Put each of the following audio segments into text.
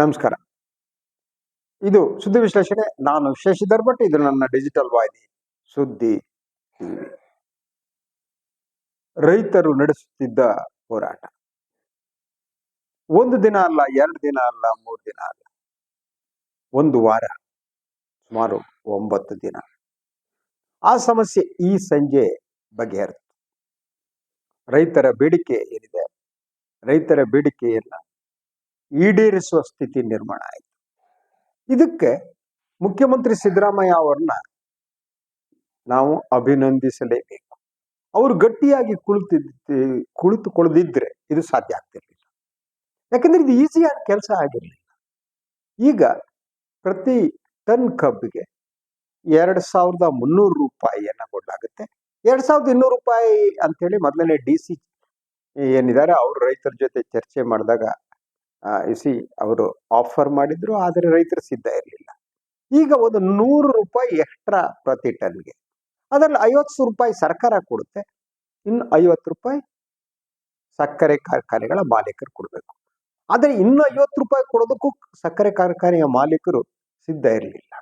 ನಮಸ್ಕಾರ. ಇದು ಸುದ್ದಿ ವಿಶ್ಲೇಷಣೆ. ನಾನು ಶಶಿಧರ್ ಭಟ್ ಇದು ನನ್ನ ಡಿಜಿಟಲ್ ವಾಹಿನಿ, ಸುದ್ದಿ ರೈತರು ನಡೆಸುತ್ತಿದ್ದ ಹೋರಾಟ. ಒಂದು ದಿನ ಅಲ್ಲ, ಎರಡು ದಿನ ಅಲ್ಲ, ಮೂರು ದಿನ ಅಲ್ಲ. ಒಂದು ವಾರ, ಸುಮಾರು ಒಂಬತ್ತು ದಿನ. ಆ ಸಮಸ್ಯೆ ಈ ಸಂಜೆ ಬಗೆಹರಿತು. ರೈತರ ಬೇಡಿಕೆ ಏನಿದೆ? ರೈತರ ಬೇಡಿಕೆಯನ್ನ ಈಡೇರಿಸುವ ಸ್ಥಿತಿ ನಿರ್ಮಾಣ ಆಯಿತು. ಇದಕ್ಕೆ ಮುಖ್ಯಮಂತ್ರಿ ಸಿದ್ದರಾಮಯ್ಯ ಅವರನ್ನ ನಾವು ಅಭಿನಂದಿಸಲೇಬೇಕು. ಅವರು ಗಟ್ಟಿಯಾಗಿ ಕುಳಿತಿದ್ದ, ಕುಳಿತುಕೊಳ್ಳದಿದ್ರೆ ಇದು ಸಾಧ್ಯ ಆಗ್ತಿರ್ಲಿಲ್ಲ. ಯಾಕಂದ್ರೆ ಇದು ಈಸಿಯಾದ ಕೆಲಸ ಆಗಿರಲಿಲ್ಲ. ಈಗ ಪ್ರತಿ ಟನ್ ಕಬ್ಬಿಗೆ ಎರಡ್ ಸಾವಿರದ ಮುನ್ನೂರು ರೂಪಾಯಿಯನ್ನ ಕೊಡಲಾಗುತ್ತೆ. ಎರಡ್ ಸಾವಿರದ ಇನ್ನೂರು ರೂಪಾಯಿ ಅಂತೇಳಿ ಮೊದಲನೇ ಡಿ ಸಿ ಏನಿದ್ದಾರೆ, ಅವರು ರೈತರ ಜೊತೆ ಚರ್ಚೆ ಮಾಡಿದಾಗ ಸಿ ಅವರು ಆಫರ್ ಮಾಡಿದ್ರು, ಆದರೆ ರೈತರು ಸಿದ್ಧ ಇರಲಿಲ್ಲ. ಈಗ ಒಂದು ನೂರು ರೂಪಾಯಿ ಎಕ್ಸ್ಟ್ರಾ ಪ್ರತಿ ಟನ್ಗೆ. ಅದರಲ್ಲಿ ಐವತ್ತು ರೂಪಾಯಿ ಸರ್ಕಾರ ಕೊಡುತ್ತೆ, ಇನ್ನು ಐವತ್ತು ರೂಪಾಯಿ ಸಕ್ಕರೆ ಕಾರ್ಖಾನೆಗಳ ಮಾಲೀಕರು ಕೊಡಬೇಕು. ಆದರೆ ಇನ್ನು ಐವತ್ತು ರೂಪಾಯಿ ಕೊಡೋದಕ್ಕೂ ಸಕ್ಕರೆ ಕಾರ್ಖಾನೆಯ ಮಾಲೀಕರು ಸಿದ್ಧ ಇರಲಿಲ್ಲ.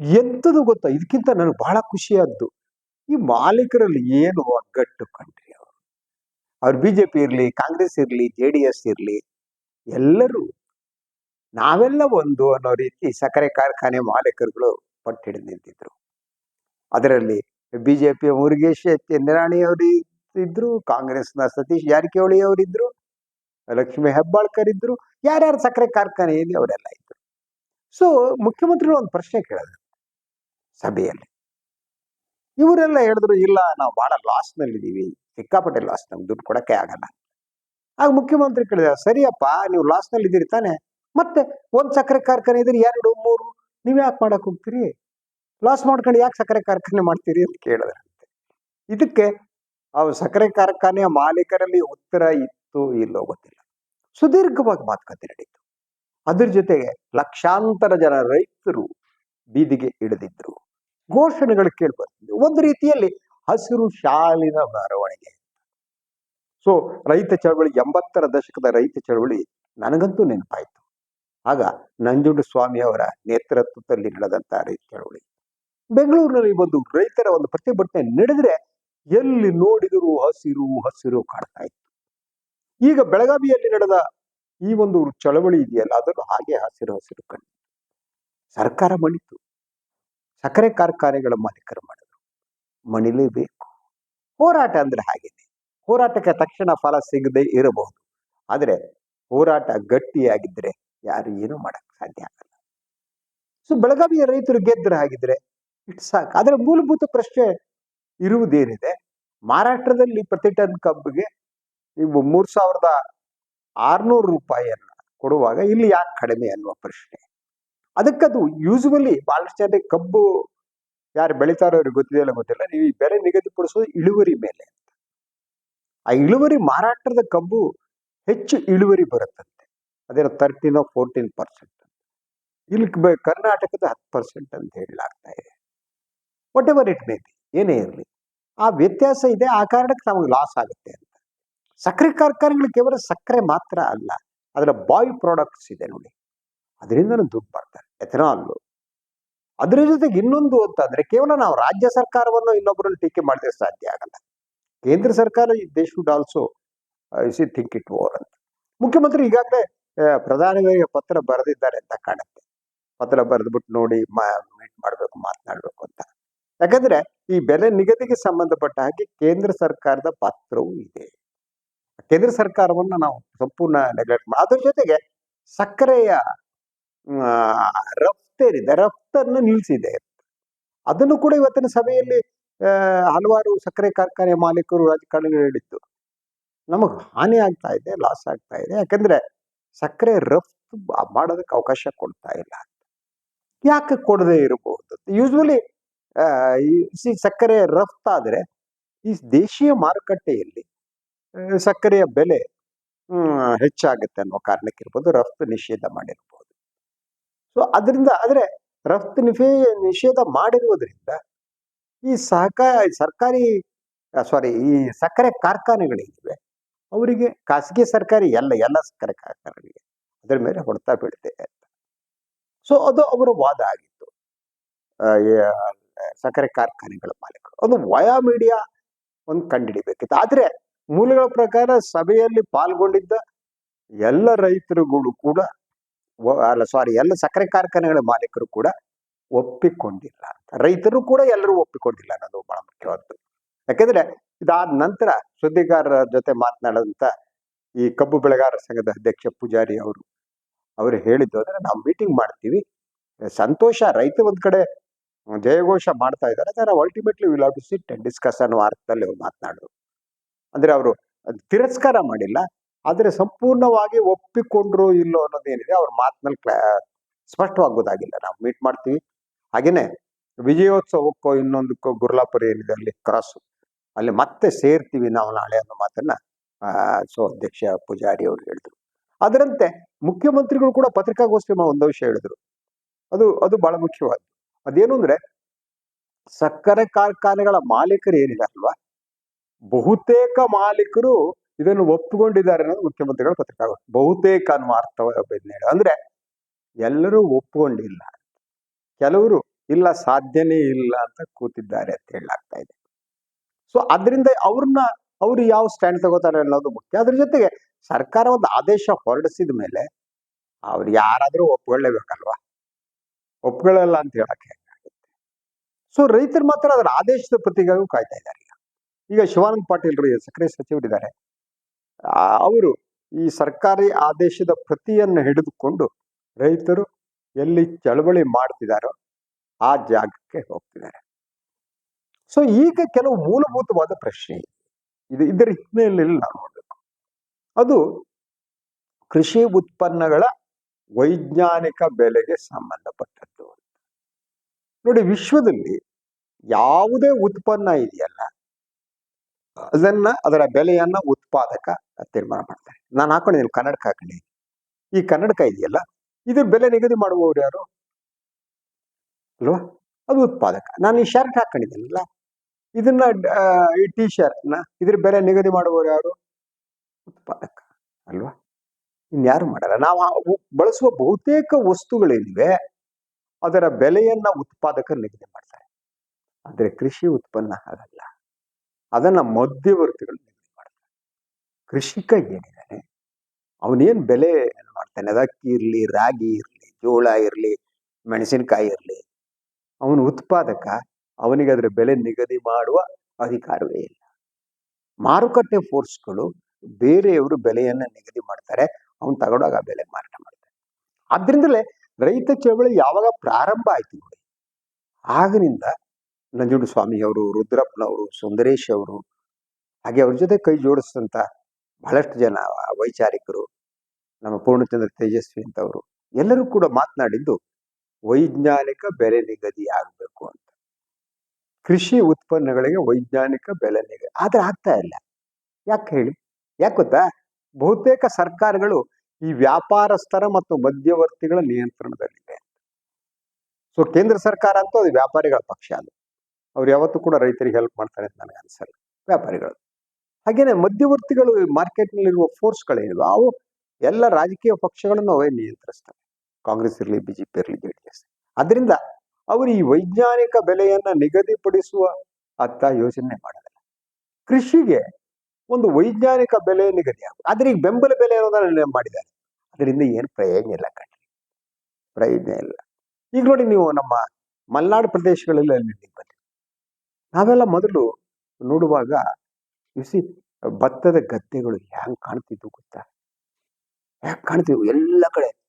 ಎಂಥದ್ದು ಗೊತ್ತಾ? ಇದಕ್ಕಿಂತ ನನಗೆ ಬಹಳ ಖುಷಿಯಾದ್ದು, ಈ ಮಾಲೀಕರಲ್ಲಿ ಏನು ಒಗ್ಗಟ್ಟು ಕಂಡ್ರಿ ಅವರು. ಅವ್ರು ಬಿಜೆಪಿ ಇರಲಿ, ಕಾಂಗ್ರೆಸ್ ಇರಲಿ, ಜೆ ಡಿ ಎಸ್ ಇರಲಿ ಎಲ್ಲರೂ ನಾವೆಲ್ಲ ಒಂದು ಅನ್ನೋ ರೀತಿ ಸಕ್ಕರೆ ಕಾರ್ಖಾನೆ ಮಾಲೀಕರುಗಳು ಪಟ್ಟು ಹಿಡಿದು ನಿಂತಿದ್ರು. ಅದರಲ್ಲಿ ಬಿಜೆಪಿ ಮುರುಗೇಶ್ ಚಂದ್ರಾಣಿ ಅವರು ಇದ್ರು ಕಾಂಗ್ರೆಸ್ನ ಸತೀಶ್ ಜಾರಕಿಹೊಳಿ ಅವರಿದ್ರು ಲಕ್ಷ್ಮೀ ಹೆಬ್ಬಾಳ್ಕರ್ ಇದ್ರು, ಯಾರ್ಯಾರು ಸಕ್ಕರೆ ಕಾರ್ಖಾನೆ ಇದೆ ಅವರೆಲ್ಲ ಇದ್ರು. ಸೊ ಮುಖ್ಯಮಂತ್ರಿಗಳು ಒಂದು ಪ್ರಶ್ನೆ ಕೇಳಿದ್ರು ಸಭೆಯಲ್ಲಿ. ಇವರೆಲ್ಲ ಹೇಳಿದ್ರು, ಇಲ್ಲ, ನಾವು ಬಹಳ ಲಾಸ್ನಲ್ಲಿದ್ದೀವಿ ಸಿಕ್ಕಾಪಟ್ಟೆ ಲಾಸ್ ನಮ್ಗೆ ದುಡ್ಡು ಕೊಡಕ್ಕೆ ಆಗಲ್ಲ. ಆಗ ಮುಖ್ಯಮಂತ್ರಿ ಕೇಳಿದ, ಸರಿಯಪ್ಪ, ನೀವು ಲಾಸ್ನಲ್ಲಿ ಇದ್ದೀರಿ ತಾನೆ, ಮತ್ತೆ ಒಂದು ಸಕ್ಕರೆ ಕಾರ್ಖಾನೆ ಇದ್ರೆ ಎರಡು, ಮೂರು, ನೀವು ಯಾಕೆ ಮಾಡಕ್ಕೆ ಹೋಗ್ತೀರಿ? ಲಾಸ್ ಮಾಡ್ಕೊಂಡು ಯಾಕೆ ಸಕ್ಕರೆ ಕಾರ್ಖಾನೆ ಮಾಡ್ತೀರಿ ಅಂತ ಕೇಳಿದ್ರಂತೆ. ಇದಕ್ಕೆ ಆ ಸಕ್ಕರೆ ಕಾರ್ಖಾನೆಯ ಮಾಲೀಕರಲ್ಲಿ ಉತ್ತರ ಇತ್ತು ಇಲ್ಲೋ ಗೊತ್ತಿಲ್ಲ. ಸುದೀರ್ಘವಾಗಿ ಮಾತುಕತೆ ನಡೀತು ಅದ್ರ ಜೊತೆಗೆ ಲಕ್ಷಾಂತರ ಜನ ರೈತರು ಬೀದಿಗೆ ಇಳಿದಿದ್ರು. ಘೋಷಣೆಗಳು ಕೇಳ್ಬರ್ತಿದ್ವು ಒಂದು ರೀತಿಯಲ್ಲಿ ಹಸಿರು ಶಾಲಿನ ಮೆರವಣಿಗೆ. ಸೊ ರೈತ ಚಳವಳಿ ಎಂಬತ್ತರ ದಶಕದ ರೈತ ಚಳವಳಿ ನನಗಂತೂ ನೆನಪಾಯಿತು. ಆಗ ನಂಜುಂಡ ಸ್ವಾಮಿ ಅವರ ನೇತೃತ್ವದಲ್ಲಿ ನಡೆದಂತ ರೈತ ಚಳವಳಿ. ಬೆಂಗಳೂರಿನಲ್ಲಿ ಒಂದು ರೈತರ ಒಂದು ಪ್ರತಿಭಟನೆ ನಡೆದ್ರೆ ಎಲ್ಲಿ ನೋಡಿದರೂ ಹಸಿರು ಹಸಿರು ಕಾಣ್ತಾ ಇತ್ತು. ಈಗ ಬೆಳಗಾವಿಯಲ್ಲಿ ನಡೆದ ಈ ಒಂದು ಚಳವಳಿ ಇದೆಯಲ್ಲ, ಅದನ್ನು ಹಾಗೆ ಹಸಿರು ಹಸಿರು ಕಂಡು ಸರ್ಕಾರ ಮಣಿತು ಸಕ್ಕರೆ ಕಾರ್ಖಾನೆಗಳ ಮಾಲೀಕರು ಮಾಡಿದ್ರು. ಮಣಿಲೇಬೇಕು. ಹೋರಾಟ ಅಂದ್ರೆ ಹಾಗೇನೆ. ಹೋರಾಟಕ್ಕೆ ತಕ್ಷಣ ಫಲ ಸಿಗದೆ ಇರಬಹುದು. ಆದರೆ ಹೋರಾಟ ಗಟ್ಟಿಯಾಗಿದ್ದರೆ ಯಾರು ಏನು ಮಾಡಕ್ಕೆ ಸಾಧ್ಯ ಆಗಲ್ಲ. ಸೊ ಬೆಳಗಾವಿಯ ರೈತರು ಗೆದ್ದರೆ ಆಗಿದ್ರೆ ಇಟ್ ಸಾಕು. ಆದರೆ ಮೂಲಭೂತ ಪ್ರಶ್ನೆ ಇರುವುದೇನಿದೆ? ಮಹಾರಾಷ್ಟ್ರದಲ್ಲಿ ಪ್ರತಿ ಟನ್ ಕಬ್ಬಿಗೆ ನೀವು ಮೂರು ಸಾವಿರದ ಆರ್ನೂರು ರೂಪಾಯಿಯನ್ನ ಕೊಡುವಾಗ ಇಲ್ಲಿ ಯಾಕೆ ಕಡಿಮೆ ಅನ್ನುವ ಪ್ರಶ್ನೆ. ಅದಕ್ಕದು ಯೂಸುವಲಿ ಬಹಳಷ್ಟು ಜನ ಕಬ್ಬು ಯಾರು ಬೆಳಿತಾರೋ ಅವ್ರಿಗೆ ಗೊತ್ತಿದೆಯಲ್ಲ ಗೊತ್ತಿಲ್ಲ. ನೀವು ಈ ಬೆಲೆ ನಿಗದಿಪಡಿಸೋದು ಇಳುವರಿ ಮೇಲೆ. ಆ ಇಳುವರಿ ಮಾರಾಟದ ಕಬ್ಬು ಹೆಚ್ಚು ಇಳುವರಿ ಬರುತ್ತಂತೆ. ಅದೇನೋ ತರ್ಟೀನ್ ಫೋರ್ಟೀನ್ ಪರ್ಸೆಂಟ್ ಇಲ್ಲಿ ಕರ್ನಾಟಕದ ಹತ್ತು ಪರ್ಸೆಂಟ್ ಅಂತ ಹೇಳಲಾಗ್ತಾ ಇದೆ. Whatever it may be ಏನೇ ಇರಲಿ. ಆ ವ್ಯತ್ಯಾಸ ಇದೆ, ಆ ಕಾರಣಕ್ಕೆ ನಮಗೆ ಲಾಸ್ ಆಗುತ್ತೆ ಅಂತ. ಸಕ್ಕರೆ ಕಾರ್ಖಾನೆಗಳು ಕೇವಲ ಸಕ್ಕರೆ ಮಾತ್ರ ಅಲ್ಲ, ಅದರ ಬಾಯ್ ಪ್ರಾಡಕ್ಟ್ಸ್ ಇದೆ ನೋಡಿ. ಅದರಿಂದ ದುಡ್ಡು ಬರ್ತಾರೆ. ಎಥನಾಲ್ ಅದರ ಜೊತೆಗೆ ಇನ್ನೊಂದು ಅಂತಂದ್ರೆ ಕೇವಲ ನಾವು ರಾಜ್ಯ ಸರ್ಕಾರವನ್ನು ಇನ್ನೊಬ್ಬರನ್ನು ಟೀಕೆ ಮಾಡಿದ್ರೆ ಸಾಧ್ಯ ಆಗಲ್ಲ. ಕೇಂದ್ರ ಸರ್ಕಾರ they should also see think it over ಅಂತ ಮುಖ್ಯಮಂತ್ರಿ ಈಗಾಗಲೇ ಪ್ರಧಾನಿಗಳಿಗೆ ಪತ್ರ ಬರೆದಿದ್ದಾರೆ ಅಂತ ಕಾಣುತ್ತೆ. ಪತ್ರ ಬರೆದ್ಬಿಟ್ಟು ನೋಡಿ ಮೀಟ್ ಮಾಡಬೇಕು, ಮಾತನಾಡಬೇಕು ಅಂತ. ಯಾಕಂದ್ರೆ, ಈ ಬೆಲೆ ನಿಗದಿಗೆ ಸಂಬಂಧಪಟ್ಟ ಹಾಗೆ ಕೇಂದ್ರ ಸರ್ಕಾರದ ಪಾತ್ರವೂ ಇದೆ. ಕೇಂದ್ರ ಸರ್ಕಾರವನ್ನು ನಾವು ಸಂಪೂರ್ಣ ನೆಗ್ಲೆಕ್ಟ್ ಮಾಡಿ ಜೊತೆಗೆ ಸಕ್ಕರೆಯ ರಫ್ತೇರಿದೆ ರಫ್ತನ್ನು ನಿಲ್ಲಿಸಿದೆ ಅದನ್ನು ಕೂಡ ಇವತ್ತಿನ ಸಭೆಯಲ್ಲಿ ಹಲವಾರು ಸಕ್ಕರೆ ಕಾರ್ಖಾನೆ ಮಾಲೀಕರು ರಾಜಕಾರಣಿಗಳು ಹೇಳಿದ್ದು. ನಮಗೆ ಹಾನಿ ಆಗ್ತಾ ಇದೆ, ಲಾಸ್ ಆಗ್ತಾ ಇದೆ. ಯಾಕಂದ್ರೆ ಸಕ್ಕರೆ ರಫ್ತು ಮಾಡೋದಕ್ಕೆ ಅವಕಾಶ ಕೊಡ್ತಾ ಇಲ್ಲ ಯಾಕೆ ಕೊಡದೇ ಇರಬಹುದು? ಯೂಶ್ವಲಿ ಈ ಸಕ್ಕರೆ ರಫ್ತಾದ್ರೆ ಈ ದೇಶೀಯ ಮಾರುಕಟ್ಟೆಯಲ್ಲಿ ಸಕ್ಕರೆಯ ಬೆಲೆ ಹೆಚ್ಚಾಗುತ್ತೆ ಅನ್ನೋ ಕಾರಣಕ್ಕಿರ್ಬೋದು ರಫ್ತು ನಿಷೇಧ ಮಾಡಿರ್ಬೋದು. ಸೊ ಅದರಿಂದ, ಆದರೆ ರಫ್ತು ನಿಷೇಧ ಮಾಡಿರುವುದರಿಂದ ಈ ಸಹಕಾರ ಸರ್ಕಾರಿ ಸಾರಿ ಈ ಸಕ್ಕರೆ ಕಾರ್ಖಾನೆಗಳಿವೆ ಅವರಿಗೆ ಖಾಸಗಿ ಸರ್ಕಾರಿ ಎಲ್ಲ ಎಲ್ಲ ಸಕ್ಕರೆ ಕಾರ್ಖಾನೆಗಳಿಗೆ ಅದರ ಮೇಲೆ ಹೊಡೆತ ಬೀಳುತ್ತೆ ಅಂತ. ಸೊ ಅದು ಅವರ ವಾದ ಆಗಿತ್ತು. ಸಕ್ಕರೆ ಕಾರ್ಖಾನೆಗಳ ಮಾಲೀಕರು. ಅದು ವಯಾ ಮೀಡಿಯಾ ಒಂದು ಕಂಡುಹಿಡಿಬೇಕಿತ್ತು ಆದರೆ ಮೂಲಗಳ ಪ್ರಕಾರ ಸಭೆಯಲ್ಲಿ ಪಾಲ್ಗೊಂಡಿದ್ದ ಎಲ್ಲ ರೈತರುಗಳು ಕೂಡ ಅಲ್ಲ ಸಾರಿ ಎಲ್ಲ ಸಕ್ಕರೆ ಕಾರ್ಖಾನೆಗಳ ಮಾಲೀಕರು ಕೂಡ ಒಪ್ಪಿಕೊಂಡಿಲ್ಲ. ರೈತರು ಕೂಡ ಎಲ್ಲರೂ ಒಪ್ಪಿಕೊಂಡಿಲ್ಲ ಅನ್ನೋದು ಬಹಳ ಮುಖ್ಯವಾದ್ದು. ಯಾಕೆಂದ್ರೆ ಇದಾದ ನಂತರ ಸುದ್ದಿಗಾರರ ಜೊತೆ ಮಾತನಾಡಿದಂತ ಈ ಕಬ್ಬು ಬೆಳೆಗಾರರ ಸಂಘದ ಅಧ್ಯಕ್ಷ ಪೂಜಾರಿ ಅವರು ಅವರು ಹೇಳಿದ್ದು ಅಂದ್ರೆ ನಾವು ಮೀಟಿಂಗ್ ಮಾಡ್ತೀವಿ, ಸಂತೋಷ ರೈತ ಒಂದ್ ಕಡೆ ಜಯಘೋಷ ಮಾಡ್ತಾ ಇದ್ದಾರೆ, ಅದರ ultimately will have to sit and discuss ಅನ್ನೋ ಅರ್ಥದಲ್ಲಿ ಅವ್ರು ಮಾತನಾಡಿದ್ರು ಅಂದ್ರೆ ಅವರು ತಿರಸ್ಕಾರ ಮಾಡಿಲ್ಲ, ಆದರೆ ಸಂಪೂರ್ಣವಾಗಿ ಒಪ್ಪಿಕೊಂಡ್ರು ಇಲ್ಲೋ ಅನ್ನೋದೇನಿದೆ, ಅವ್ರ ಮಾತಿನಲ್ಲಿ ಸ್ಪಷ್ಟವಾಗೋದಾಗಿಲ್ಲ. ನಾವು ಮೀಟ್ ಮಾಡ್ತೀವಿ, ಹಾಗೇನೆ ವಿಜಯೋತ್ಸವಕ್ಕೋ ಇನ್ನೊಂದಕ್ಕೋ ಗುರ್ಲಾಪುರ ಏನಿದೆ ಅಲ್ಲಿ ಕ್ರಾಸ್. ಅಲ್ಲಿ ಮತ್ತೆ ಸೇರ್ತೀವಿ ನಾವು ನಾಳೆ ಅನ್ನೋ ಮಾತನ್ನ ಸೊ ಅಧ್ಯಕ್ಷ ಪೂಜಾರಿ ಅವರು ಹೇಳಿದ್ರು. ಅದರಂತೆ ಮುಖ್ಯಮಂತ್ರಿಗಳು ಕೂಡ ಪತ್ರಿಕಾಗೋಷ್ಠಿ ಒಂದು ವಿಷಯ ಹೇಳಿದ್ರು. ಅದು ಅದು ಬಹಳ ಮುಖ್ಯವಾದ ಅದೇನು ಅಂದ್ರೆ, ಸಕ್ಕರೆ ಕಾರ್ಖಾನೆಗಳ ಮಾಲೀಕರು ಏನಿದೆ ಅಲ್ವಾ? ಬಹುತೇಕ ಮಾಲೀಕರು ಇದನ್ನು ಒಪ್ಪಿಕೊಂಡಿದ್ದಾರೆ ಅನ್ನೋದು ಮುಖ್ಯಮಂತ್ರಿಗಳ ಪತ್ರಿಕಾಗೋಷ್ಠಿ. ಬಹುತೇಕ ಅನ್ನುವ ಅರ್ಥ ಅಂದ್ರೆ ಎಲ್ಲರೂ ಒಪ್ಪಿಕೊಂಡಿಲ್ಲ. ಕೆಲವರು ಇಲ್ಲ, ಸಾಧ್ಯನೇ ಇಲ್ಲ ಅಂತ ಕೂತಿದ್ದಾರೆ ಅಂತ ಹೇಳಲಾಗ್ತಾ ಇದೆ. ಸೊ ಅದರಿಂದ ಅವ್ರನ್ನ ಅವ್ರು ಯಾವ ಸ್ಟ್ಯಾಂಡ್ ತಗೋತಾರೆ ಅನ್ನೋದು ಮುಖ್ಯ. ಅದ್ರ ಜೊತೆಗೆ ಸರ್ಕಾರ ಒಂದು ಆದೇಶ ಹೊರಡಿಸಿದ ಮೇಲೆ ಅವ್ರು ಯಾರಾದರೂ ಒಪ್ಕೊಳ್ಳೇಬೇಕಲ್ವಾ? ಒಪ್ಕೊಳ್ಳಲ್ಲ ಅಂತ ಹೇಳಕ್ಕೆ ಹೆಂಗಾಗುತ್ತೆ? ಸೊ ರೈತರು ಮಾತ್ರ ಅದರ ಆದೇಶದ ಪ್ರತಿಗಾಗಿ ಕಾಯ್ತಾ ಇದ್ದಾರೆ. ಈಗ ಶಿವಾನಂದ ಪಾಟೀಲ್ ರೀ ಸಕ್ಕರೆ ಸಚಿವರಿದ್ದಾರೆ. ಅವರು ಈ ಸರ್ಕಾರಿ ಆದೇಶದ ಪ್ರತಿಯನ್ನು ಹಿಡಿದುಕೊಂಡು ರೈತರು ಎಲ್ಲಿ ಚಳವಳಿ ಮಾಡ್ತಿದಾರೋ ಆ ಜಾಗಕ್ಕೆ ಹೋಗ್ತಿದ್ದಾರೆ. ಸೊ ಈಗ ಕೆಲವು ಮೂಲಭೂತವಾದ ಪ್ರಶ್ನೆ ಇದೆ. ಇದು ಇದರ ಹಿನ್ನೆಲೆಯಲ್ಲಿ ನಾವು ನೋಡಬೇಕು. ಅದು ಕೃಷಿ ಉತ್ಪನ್ನಗಳ ವೈಜ್ಞಾನಿಕ ಬೆಲೆಗೆ ಸಂಬಂಧಪಟ್ಟದ್ದು ನೋಡಿ, ವಿಶ್ವದಲ್ಲಿ ಯಾವುದೇ ಉತ್ಪನ್ನ ಇದೆಯಲ್ಲ, ಅದನ್ನ ಅದರ ಬೆಲೆಯನ್ನ ಉತ್ಪಾದಕ ತೀರ್ಮಾನ ಮಾಡ್ತಾರೆ. ನಾನು ಹಾಕೊಂಡಿದ್ದೀನಿ ಕನ್ನಡಕ ಹಾಕೊಂಡಿದ್ದೀನಿ. ಈ ಕನ್ನಡಕ ಇದೆಯಲ್ಲ, ಇದ್ರ ಬೆಲೆ ನಿಗದಿ ಮಾಡುವವರು ಯಾರು? ಅಲ್ವಾ ಅದು ಉತ್ಪಾದಕ. ನಾನು ಈ ಶರ್ಟ್ ಹಾಕೊಂಡಿದ್ದೀನಲ್ಲ? ಇದನ್ನ ಈ ಟಿ ಶರ್ಟ್ನ ಇದ್ರ ಬೆಲೆ ನಿಗದಿ ಮಾಡುವವರು ಯಾರು? ಉತ್ಪಾದಕ, ಅಲ್ವಾ? ಇನ್ಯಾರು ಮಾಡಲ್ಲ. ನಾವು ಬಳಸುವ ಬಹುತೇಕ ವಸ್ತುಗಳೇನಿವೆ ಅದರ ಬೆಲೆಯನ್ನ ಉತ್ಪಾದಕರು ನಿಗದಿ ಮಾಡ್ತಾರೆ. ಆದರೆ ಕೃಷಿ ಉತ್ಪನ್ನ ಹಾಗಲ್ಲ ಅದನ್ನ ಮಧ್ಯವರ್ತಿಗಳು ನಿಗದಿ ಮಾಡ್ತಾರೆ. ಕೃಷಿಕ ಏನಿದ್ದಾನೆ ಅವನೇನು ಬೆಲೆ ಮಾಡ್ತಾನೆ? ಅದಕ್ಕಿ ಇರಲಿ ಇರ್ಲಿ, ರಾಗಿ ಇರ್ಲಿ, ಜೋಳ ಇರ್ಲಿ, ಮೆಣಸಿನಕಾಯಿ ಇರ್ಲಿ ಅವನು ಉತ್ಪಾದಕ, ಅವನಿಗೆ ಅದರ ಬೆಲೆ ನಿಗದಿ ಮಾಡುವ ಅಧಿಕಾರವೇ ಇಲ್ಲ. ಮಾರುಕಟ್ಟೆ ಫೋರ್ಸ್ಗಳು ಬೇರೆಯವರು ಬೆಲೆಯನ್ನು ನಿಗದಿ ಮಾಡ್ತಾರೆ, ಅವನು ತಗೊಂಡಾಗ ಬೆಲೆ ಮಾರಾಟ ಮಾಡ್ತಾರೆ. ಆದ್ರಿಂದಲೇ ರೈತ ಚಳವಳಿ ಯಾವಾಗ ಪ್ರಾರಂಭ ಆಯ್ತು ನೋಡಿ, ಆಗಿನಿಂದ ನಂಜುಂಡು ಸ್ವಾಮಿಯವರು ರುದ್ರಪ್ಪನವರು ಸುಂದರೇಶ್ ಅವರು, ಹಾಗೆ ಅವ್ರ ಜೊತೆ ಕೈ ಜೋಡಿಸಿದಂತ ಬಹಳಷ್ಟು ಜನ ವೈಚಾರಿಕರು, ನಮ್ಮ ಪೂರ್ಣಚಂದ್ರ ತೇಜಸ್ವಿ ಅಂತವರು ಎಲ್ಲರೂ ಕೂಡ ಮಾತನಾಡಿದ್ದು ವೈಜ್ಞಾನಿಕ ಬೆಲೆ ನಿಗದಿ ಆಗಬೇಕು ಅಂತ. ಕೃಷಿ ಉತ್ಪನ್ನಗಳಿಗೆ ವೈಜ್ಞಾನಿಕ ಬೆಲೆ ನಿಗದಿ, ಆದರೆ ಆಗ್ತಾ ಇಲ್ಲ. ಯಾಕೆ ಹೇಳಿ? ಯಾಕೆ ಗೊತ್ತಾ? ಬಹುತೇಕ ಸರ್ಕಾರಗಳು ಈ ವ್ಯಾಪಾರಸ್ಥರ ಮತ್ತು ಮಧ್ಯವರ್ತಿಗಳ ನಿಯಂತ್ರಣದಲ್ಲಿದೆ ಸೊ ಕೇಂದ್ರ ಸರ್ಕಾರ ಅಂತೂ ಅದು ವ್ಯಾಪಾರಿಗಳ ಪಕ್ಷ ಅದು. ಅವ್ರು ಯಾವತ್ತೂ ಕೂಡ ರೈತರಿಗೆ ಹೆಲ್ಪ್ ಮಾಡ್ತಾರೆ ಅಂತ ನನಗೆ ಅನ್ಸಲ್ಲ. ವ್ಯಾಪಾರಿಗಳು. ಹಾಗೇನೆ ಮಧ್ಯವರ್ತಿಗಳು ಮಾರ್ಕೆಟ್ನಲ್ಲಿರುವ ಫೋರ್ಸ್ಗಳೇನಿವೆ ಅವು ಎಲ್ಲ ರಾಜಕೀಯ ಪಕ್ಷಗಳನ್ನು ಅವೇ ನಿಯಂತ್ರಿಸ್ತವೆ ಕಾಂಗ್ರೆಸ್ ಇರಲಿ, ಬಿಜೆಪಿ ಇರಲಿ, ಜೆ ಡಿ ಎಸ್. ಅದರಿಂದ ಅವರು ಈ ವೈಜ್ಞಾನಿಕ ಬೆಲೆಯನ್ನ ನಿಗದಿಪಡಿಸುವ ಅತ್ತ ಯೋಚನೆ ಮಾಡೋದಿಲ್ಲ. ಕೃಷಿಗೆ ಒಂದು ವೈಜ್ಞಾನಿಕ ಬೆಲೆ ನಿಗದಿ ಆಗುತ್ತೆ ಆದ್ರೆ ಈಗ ಬೆಂಬಲ ಬೆಲೆ ಅನ್ನೋದನ್ನ ಮಾಡಿದ್ದಾರೆ. ಅದರಿಂದ ಏನು ಪ್ರಯೋಜನ ಇಲ್ಲ ಕಣ್ರಿ. ಪ್ರಯೋಜನ ಇಲ್ಲ. ಈಗ ನೋಡಿ ನೀವು ನಮ್ಮ ಮಲೆನಾಡು ಪ್ರದೇಶಗಳಲ್ಲಿ ಅಲ್ಲಿ ಬನ್ನಿ. ನಾವೆಲ್ಲ ಮೊದಲು ನೋಡುವಾಗ ಬಿಸಿ ಭತ್ತದ ಗದ್ದೆಗಳು ಹ್ಯಾಂಗ್ ಕಾಣ್ತಿದ್ವು ಗೊತ್ತಾ? ಹ್ಯಾಂಗ್ ಕಾಣ್ತಿದ್ವು? ಎಲ್ಲ ಕಡೆ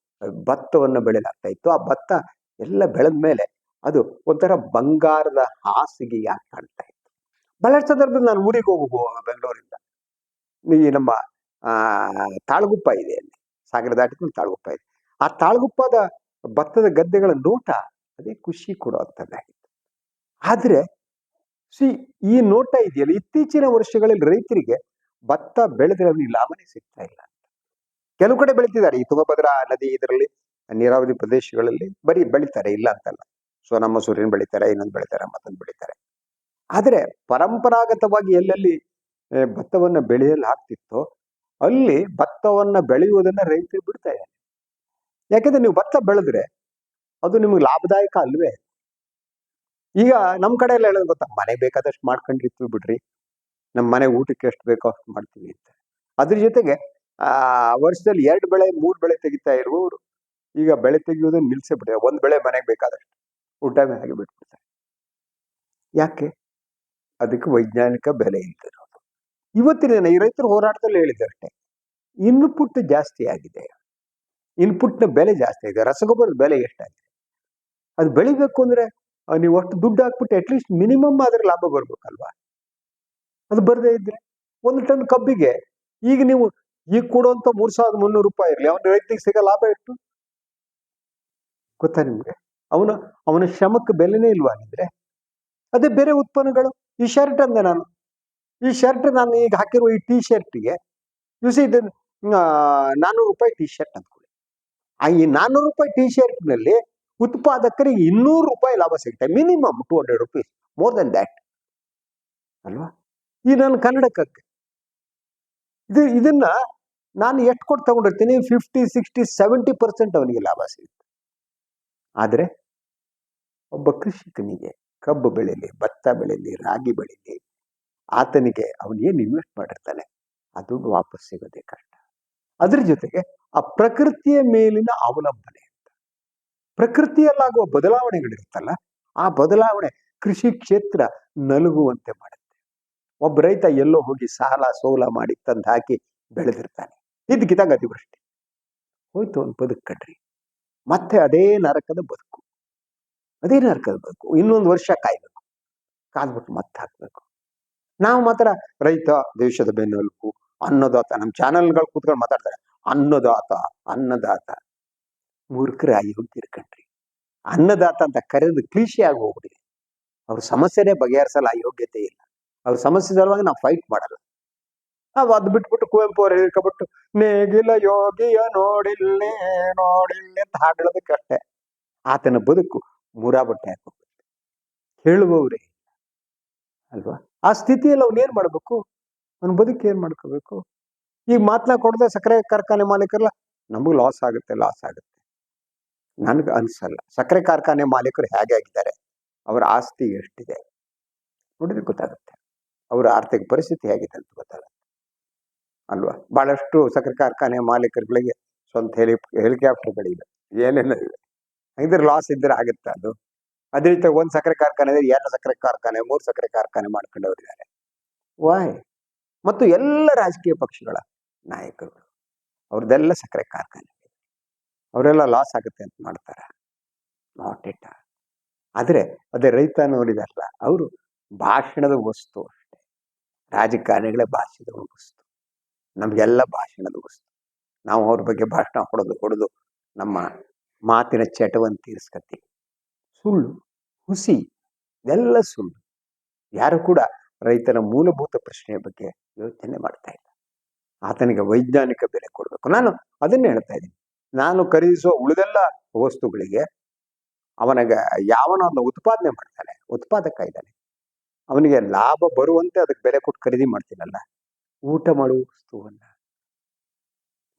ಭತ್ತವನ್ನ ಬೆಳೆಯಲಾಗ್ತಾ ಇತ್ತು. ಆ ಭತ್ತ ಎಲ್ಲ ಬೆಳೆದ ಮೇಲೆ ಅದು ಒಂಥರ ಬಂಗಾರದ ಹಾಸಿಗೆ ಯಾಕೆ ಕಾಣ್ತಾ ಇತ್ತು. ಬಹಳಷ್ಟು ಸಂದರ್ಭದಲ್ಲಿ ನಾನು ಊರಿಗೆ ಹೋಗುವ ಬೆಂಗಳೂರಿಂದ. ಈ ನಮ್ಮ ತಾಳಗುಪ್ಪ ಇದೆ ಅಲ್ಲಿ. ಸಾಗರ ದಾಟಿಕೊಂಡು ತಾಳಗುಪ್ಪ ಇದೆ. ಆ ತಾಳಗುಪ್ಪದ ಭತ್ತದ ಗದ್ದೆಗಳ ನೋಟ ಅದೇ ಖುಷಿ ಕೊಡುವಂಥದ್ದಾಗಿತ್ತು ಆದರೆ, ಸಿ, ಈ ನೋಟ ಇದೆಯಲ್ಲ? ಇತ್ತೀಚಿನ ವರ್ಷಗಳಲ್ಲಿ ರೈತರಿಗೆ ಭತ್ತ ಬೆಳೆದ್ರೆ ಅವನಿಗೆ ಲಾಭನೇ ಸಿಗ್ತಾ ಇಲ್ಲ. ಕೆಲವು ಕಡೆ ಬೆಳೀತಿದ್ದಾರೆ. ಈ ತುಂಗಭದ್ರಾ ನದಿ ಇದರಲ್ಲಿ, ನೀರಾವರಿ ಪ್ರದೇಶಗಳಲ್ಲಿ ಬರೀ ಬೆಳಿತಾರೆ, ಇಲ್ಲ ಅಂತಲ್ಲ. ಸೊ, ನಮ್ಮ ಸೂರ್ಯನ ಬೆಳಿತಾರೆ, ಇನ್ನೊಂದು ಬೆಳಿತಾರೆ, ಮತ್ತೊಂದು ಬೆಳೀತಾರೆ. ಆದರೆ ಪರಂಪರಾಗತವಾಗಿ ಎಲ್ಲೆಲ್ಲಿ ಭತ್ತವನ್ನು ಬೆಳೆಯಲು ಆಗ್ತಿತ್ತೋ, ಅಲ್ಲಿ ಭತ್ತವನ್ನು ಬೆಳೆಯುವುದನ್ನ ರೈತರು ಬಿಡ್ತಾ ಇದ್ದಾರೆ. ಯಾಕೆಂದ್ರೆ ನೀವು ಭತ್ತ ಬೆಳೆದ್ರೆ ಅದು ನಿಮಗೆ ಲಾಭದಾಯಕ ಅಲ್ವೇ? ಈಗ ನಮ್ಮ ಕಡೆ ಎಲ್ಲ ಹೇಳೋದು ಗೊತ್ತಾ? ಮನೆ ಬೇಕಾದಷ್ಟು ಮಾಡ್ಕೊಂಡಿರ್ತೀವಿ ಬಿಡ್ರಿ. ನಮ್ಮ ಮನೆ ಊಟಕ್ಕೆ ಎಷ್ಟು ಬೇಕೋ ಅಷ್ಟು ಮಾಡ್ತೀವಿ ಅಂತ. ಅದ್ರ ಜೊತೆಗೆ ಆ ವರ್ಷದಲ್ಲಿ ಎರಡು ಬೆಳೆ, ಮೂರು ಬೆಳೆ ತೆಗಿತಾ ಇರುವವರು, ಈಗ ಬೆಳೆ ತೆಗೆಯೋದನ್ನ ನಿಲ್ಸೇ ಒಂದು ಬೆಳೆ ಮನೆಗೆ ಬೇಕಾದಷ್ಟು ಊಟ ಮನೆಗೆ ಬಿಟ್ಬಿಡ್ತಾರೆ. ಯಾಕೆ? ಅದಕ್ಕೆ ವೈಜ್ಞಾನಿಕ ಬೆಲೆ ಇಲ್ದಿರೋದು ಇವತ್ತಿನ ಈ ರೈತರು ಹೋರಾಟದಲ್ಲಿ ಹೇಳಿದ್ದಾರೆ ಇನ್ಪುಟ್ ಜಾಸ್ತಿ ಆಗಿದೆ. ಇನ್ಪುಟ್ನ ಬೆಲೆ ಜಾಸ್ತಿ ಆಗಿದೆ. ರಸಗೊಬ್ಬರದ ಬೆಲೆ ಎಷ್ಟಾಗಿದೆ? ಅದು ಬೆಳಿಬೇಕು ಅಂದ್ರೆ ನೀವು ಅಷ್ಟು ದುಡ್ಡು ಹಾಕ್ಬಿಟ್ಟು ಅಟ್ಲೀಸ್ಟ್ ಮಿನಿಮಮ್ ಆದ್ರೆ ಲಾಭ ಬರ್ಬೇಕಲ್ವಾ? ಅದು ಬರದೇ ಇದ್ರೆ. ಒಂದು ಟನ್ ಕಬ್ಬಿಗೆ ಈಗ ನೀವು ಈಗ ಕೊಡುವಂತ ಮೂರ್ ಸಾವಿರದ ಮುನ್ನೂರು ರೂಪಾಯಿ ಇರಲಿ. ಅವನ ವ್ಯಕ್ತಿಗೆ ಸಿಗೋ ಲಾಭ ಎಷ್ಟು? ಗೊತ್ತಾ ನಿಮ್ಗೆ? ಅವನ ಅವನ ಶ್ರಮಕ್ಕೆ ಬೆಲೆನೇ ಇಲ್ವಾ ಅಂದ್ರೆ ಅದೇ ಬೇರೆ ಉತ್ಪನ್ನಗಳು. ಈ ಶರ್ಟ್ ಅಂದೆ ನಾನು. ಈ ಶರ್ಟ್ ನಾನು ಈಗ ಹಾಕಿರುವ ಈ ಟಿ ಶರ್ಟ್ಗೆ ಸಿ ಇದು ನಾನ್ನೂರು ರೂಪಾಯಿ ಟಿ ಶರ್ಟ್ ಅಂದ್ಕೊಳ್ಳಿ ಆ ಈ ನಾನ್ನೂರು ರೂಪಾಯಿ ಟಿ ಶರ್ಟ್ನಲ್ಲಿ ಉತ್ಪಾದಕರಿಗೆ ಇನ್ನೂರು ರೂಪಾಯಿ ಲಾಭ ಸಿಗುತ್ತೆ. Minimum two hundred rupees more than that ಅಲ್ವಾ? ಈ ನನ್ನ ಕನ್ನಡಕಕ್ಕೆ. ಇದು ಇದನ್ನ ನಾನು ಎಷ್ಟು ಕೊಟ್ಟು ತಗೊಂಡಿರ್ತೀನಿ? ಫಿಫ್ಟಿ ಸಿಕ್ಸ್ಟಿ ಸೆವೆಂಟಿ ಪರ್ಸೆಂಟ್ ಅವನಿಗೆ ಲಾಭ ಸಿಗುತ್ತೆ. ಆದರೆ ಒಬ್ಬ ಕೃಷಿಕನಿಗೆ ಕಬ್ಬು ಬೆಳೀಲಿ, ಭತ್ತ ಬೆಳೀಲಿ, ರಾಗಿ ಬೆಳೀಲಿ, ಆತನಿಗೆ ಏನು ಇನ್ವೆಸ್ಟ್ ಮಾಡಿರ್ತಾನೆ, ಅದು ವಾಪಸ್ ಸಿಗೋದೇ ಕಷ್ಟ. ಅದ್ರ ಜೊತೆಗೆ ಆ ಪ್ರಕೃತಿಯ ಮೇಲಿನ ಅವಲಂಬನೆ ಅಂತ. ಪ್ರಕೃತಿಯಲ್ಲಾಗುವ ಬದಲಾವಣೆಗಳಿರುತ್ತಲ್ಲ, ಆ ಬದಲಾವಣೆ ಕೃಷಿ ಕ್ಷೇತ್ರ ನಲುಗುವಂತೆ ಮಾಡುತ್ತೆ. ಒಬ್ಬ ರೈತ ಎಲ್ಲೋ ಹೋಗಿ ಸಾಲ ಸೋಲ ಮಾಡಿ ತಂದು ಹಾಕಿ ಬೆಳೆದಿರ್ತಾನೆ. ಇದ್ದಕ್ಕಿದ್ದಾಗ ಅತಿವೃಷ್ಟಿ ಹೋಯ್ತು ಅವ್ನು ಬದುಕಡ್ರಿ ಮತ್ತೆ ಅದೇ ನರಕದ ಬದುಕು. ಅದೇ ನರಕದ ಬದುಕು. ಇನ್ನೊಂದು ವರ್ಷ ಕಾಯ್ಬೇಕು. ಕಾದ್ಬಿಟ್ಟು ಮತ್ತೆ ಹಾಕ್ಬೇಕು. ನಾವು ಮಾತ್ರ ರೈತ, ದೇಶದ ಬೆನ್ನೆಲುಬು, ಅನ್ನದಾತ. ನಮ್ಮ ಚಾನಲ್ಗಳು ಕೂತ್ಕೊಂಡು ಮಾತಾಡ್ತಾರೆ. ಅನ್ನದಾತ ಅನ್ನದಾತ. ಮೂರ್ಖರ ಅಯೋಗ್ಯರು ಕಣ್ರಿ. ಅನ್ನದಾತ ಅಂತ ಕರೆದು ಕ್ಲೀಶೆ ಆಗಿ ಹೋಗ್ಬಿಟ್ಟಿದೆ. ಅವ್ರ ಸಮಸ್ಯೆನೇ ಬಗೆಹರಿಸಲು ಅಯೋಗ್ಯತೆ ಇಲ್ಲ. ಅವ್ರ ಸಮಸ್ಯೆ ಸಲುವಾಗಿ ನಾವು ಫೈಟ್ ಮಾಡಲ್ಲ. ನಾವು ಅದು ಬಿಟ್ಬಿಟ್ಟು ಕುವೆಂಪು ಅವ್ರು ಹೇಳ್ಕೊಬಿಟ್ಟು ನೇಗಿಲ ಯೋಗಿಯ ನೋಡಿಲ್ಲೇ ನೋಡಿಲ್ಲೇ ಅಂತ ಹಾಡೋದಕ್ಕಷ್ಟೇ ಆತನ ಬದುಕು ಮೂರಾ ಬಟ್ಟೆ ಹಾಕೋಬೇಕು ಹೇಳುವವರೇ ಅಲ್ವಾ? ಆ ಸ್ಥಿತಿಯಲ್ಲಿ ಅವನೇನ್ ಮಾಡ್ಬೇಕು? ಅವ್ನ ಬದುಕು ಏನ್ ಮಾಡ್ಕೋಬೇಕು? ಈಗ ಮಾತನ್ನ ಕೊಡದೆ ಸಕ್ಕರೆ ಕಾರ್ಖಾನೆ ಮಾಲೀಕರಲ್ಲ, ನಮಗೂ ಲಾಸ್ ಆಗುತ್ತೆ ಲಾಸ್ ಆಗುತ್ತೆ. ನನಗೆ ಅನ್ಸಲ್ಲ. ಸಕ್ಕರೆ ಕಾರ್ಖಾನೆ ಮಾಲೀಕರು ಹೇಗೆ ಆಗಿದ್ದಾರೆ? ಅವರ ಆಸ್ತಿ ಎಷ್ಟಿದೆ? ನೋಡಿದ್ರೆ ಗೊತ್ತಾಗುತ್ತೆ. ಅವರ ಆರ್ಥಿಕ ಪರಿಸ್ಥಿತಿ ಹೇಗಿದೆ ಅಂತ ಗೊತ್ತಾಗುತ್ತೆ ಅಲ್ವಾ? ಬಹಳಷ್ಟು ಸಕ್ಕರೆ ಕಾರ್ಖಾನೆ ಮಾಲೀಕರುಗಳಿಗೆ ಸ್ವಂತ ಹೆಲಿ ಹೆಲಿಕಾಪ್ಟರ್ಗಳಿವೆ. ಏನೇನೋ ಇವೆ? ಇದ್ರೆ ಲಾಸ್ ಇದ್ರೆ ಆಗುತ್ತೆ ಅದು? ಅದೇ ರೀತಿ ಒಂದು ಸಕ್ಕರೆ ಕಾರ್ಖಾನೆ ಇದ್ರೆ ಎರಡು ಸಕ್ಕರೆ ಕಾರ್ಖಾನೆ, ಮೂರು ಸಕ್ಕರೆ ಕಾರ್ಖಾನೆ ಮಾಡ್ಕೊಂಡವರಿದ್ದಾರೆ. ವಾಯ್ ಮತ್ತು ಎಲ್ಲ ರಾಜಕೀಯ ಪಕ್ಷಗಳ ನಾಯಕರುಗಳು ಅವ್ರದ್ದೆಲ್ಲ ಸಕ್ಕರೆ ಕಾರ್ಖಾನೆ. ಅವರೆಲ್ಲ ಲಾಸ್ ಆಗುತ್ತೆ ಅಂತ ಮಾಡ್ತಾರೆ? ನಾಟ್ ಇಟ್ ಆದರೆ ಅದೇ ರೈತ ನೋಡಿದಾರಲ್ಲ ಅವರು ಭಾಷಣದ ವಸ್ತು. ರಾಜಕಾರಣಿಗಳೇ ಭಾಷಣದ ಉಳಿಸ್ತು ನಮಗೆಲ್ಲ ಭಾಷಣದ ವಸ್ತು ನಾವು ಅವ್ರ ಬಗ್ಗೆ ಭಾಷಣ ಹೊಡೆದು ಹೊಡೆದು ನಮ್ಮ ಮಾತಿನ ಚಟವನ್ನು ತೀರಿಸ್ಕತ್ತೀವಿ. ಸುಳ್ಳು, ಹುಸಿ, ಇದೆಲ್ಲ ಸುಳ್ಳು. ಯಾರು ಕೂಡ ರೈತನ ಮೂಲಭೂತ ಪ್ರಶ್ನೆಯ ಬಗ್ಗೆ ಯೋಚನೆ ಮಾಡ್ತಾ ಇಲ್ಲ. ಆತನಿಗೆ ವೈಜ್ಞಾನಿಕ ಬೆಲೆ ಕೊಡಬೇಕು. ನಾನು ಅದನ್ನೇ ಹೇಳ್ತಾ ಇದ್ದೀನಿ. ನಾನು ಖರೀದಿಸುವ ಉಳಿದೆಲ್ಲ ವಸ್ತುಗಳಿಗೆ ಅವನಿಗೆ ಯಾವನೋ ಅದನ್ನ ಉತ್ಪಾದನೆ ಮಾಡ್ತಾನೆ, ಉತ್ಪಾದಕ ಇದ್ದಾನೆ. ಅವನಿಗೆ ಲಾಭ ಬರುವಂತೆ ಅದಕ್ಕೆ ಬೆಲೆ ಕೊಟ್ಟು ಖರೀದಿ ಮಾಡ್ತೀನಲ್ಲ. ಊಟ ಮಾಡುವ ವಸ್ತುವನ್ನ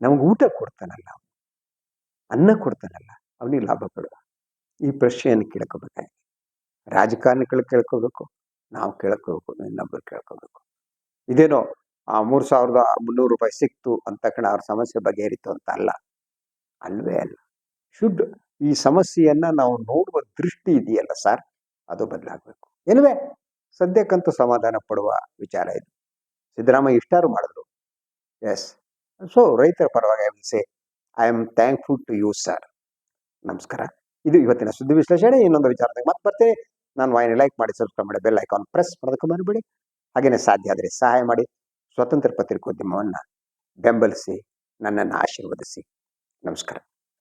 ನಮಗೆ ಊಟ ಕೊಡ್ತಾನಲ್ಲ. ಅನ್ನ ಕೊಡ್ತಾನಲ್ಲ, ಅವನಿಗೆ ಲಾಭ ಬರುವ ಈ ಪ್ರಶ್ನೆಯನ್ನು ಕೇಳ್ಕೋಬೇಕಾಗಿದೆ. ರಾಜಕಾರಣಿಗಳು ಕೇಳ್ಕೋಬೇಕು, ನಾವು ಕೇಳ್ಕೋಬೇಕು ಇನ್ನೊಬ್ಬರು ಕೇಳ್ಕೋಬೇಕು. ಇದೇನೋ ಆ ಮೂರು ಸಾವಿರದ ಮುನ್ನೂರು ರೂಪಾಯಿ ಸಿಕ್ತು ಅಂತ ತಕ್ಷಣ ಅವ್ರ ಸಮಸ್ಯೆ ಬಗೆಹರಿತು ಅಂತ ಅಲ್ಲ. ಅಲ್ವೇ ಅಲ್ಲ. ಶುಡ್ ಈ ಸಮಸ್ಯೆಯನ್ನ ನಾವು ನೋಡುವ ದೃಷ್ಟಿ ಇದೆಯಲ್ಲ ಸರ್, ಅದು ಬದಲಾಗಬೇಕು. ಏನುವೆ ಸದ್ಯಕ್ಕಂತೂ ಸಮಾಧಾನ ಪಡುವ ವಿಚಾರ ಇದು. ಸಿದ್ದರಾಮಯ್ಯ ಇಷ್ಟಾರು ಮಾಡಿದ್ರು. ಎಸ್ ಸೊ ರೈತರ ಪರವಾಗಿ I will say I am thankful to you sir ನಮಸ್ಕಾರ. ಇದು ಇವತ್ತಿನ ಸುದ್ದಿ ವಿಶ್ಲೇಷಣೆ. ಇನ್ನೊಂದು ವಿಚಾರದಾಗ ಮತ್ತೆ ಬರ್ತೇನೆ. ನಾನು ವಾಹಿನಿ ಲೈಕ್ ಮಾಡಿ ಸಬ್ಸ್ಕ್ರೈಬ್ ಮಾಡಿ ಬೆಲ್ ಐಕಾನ್ ಪ್ರೆಸ್ ಮಾಡೋದಕ್ಕೆ ಮರಿಬೇಡಿ. ಹಾಗೇನೆ ಸಾಧ್ಯ ಆದರೆ ಸಹಾಯ ಮಾಡಿ. ಸ್ವತಂತ್ರ ಪತ್ರಿಕೋದ್ಯಮವನ್ನು ಬೆಂಬಲಿಸಿ, ನನ್ನನ್ನು ಆಶೀರ್ವದಿಸಿ. ನಮಸ್ಕಾರ.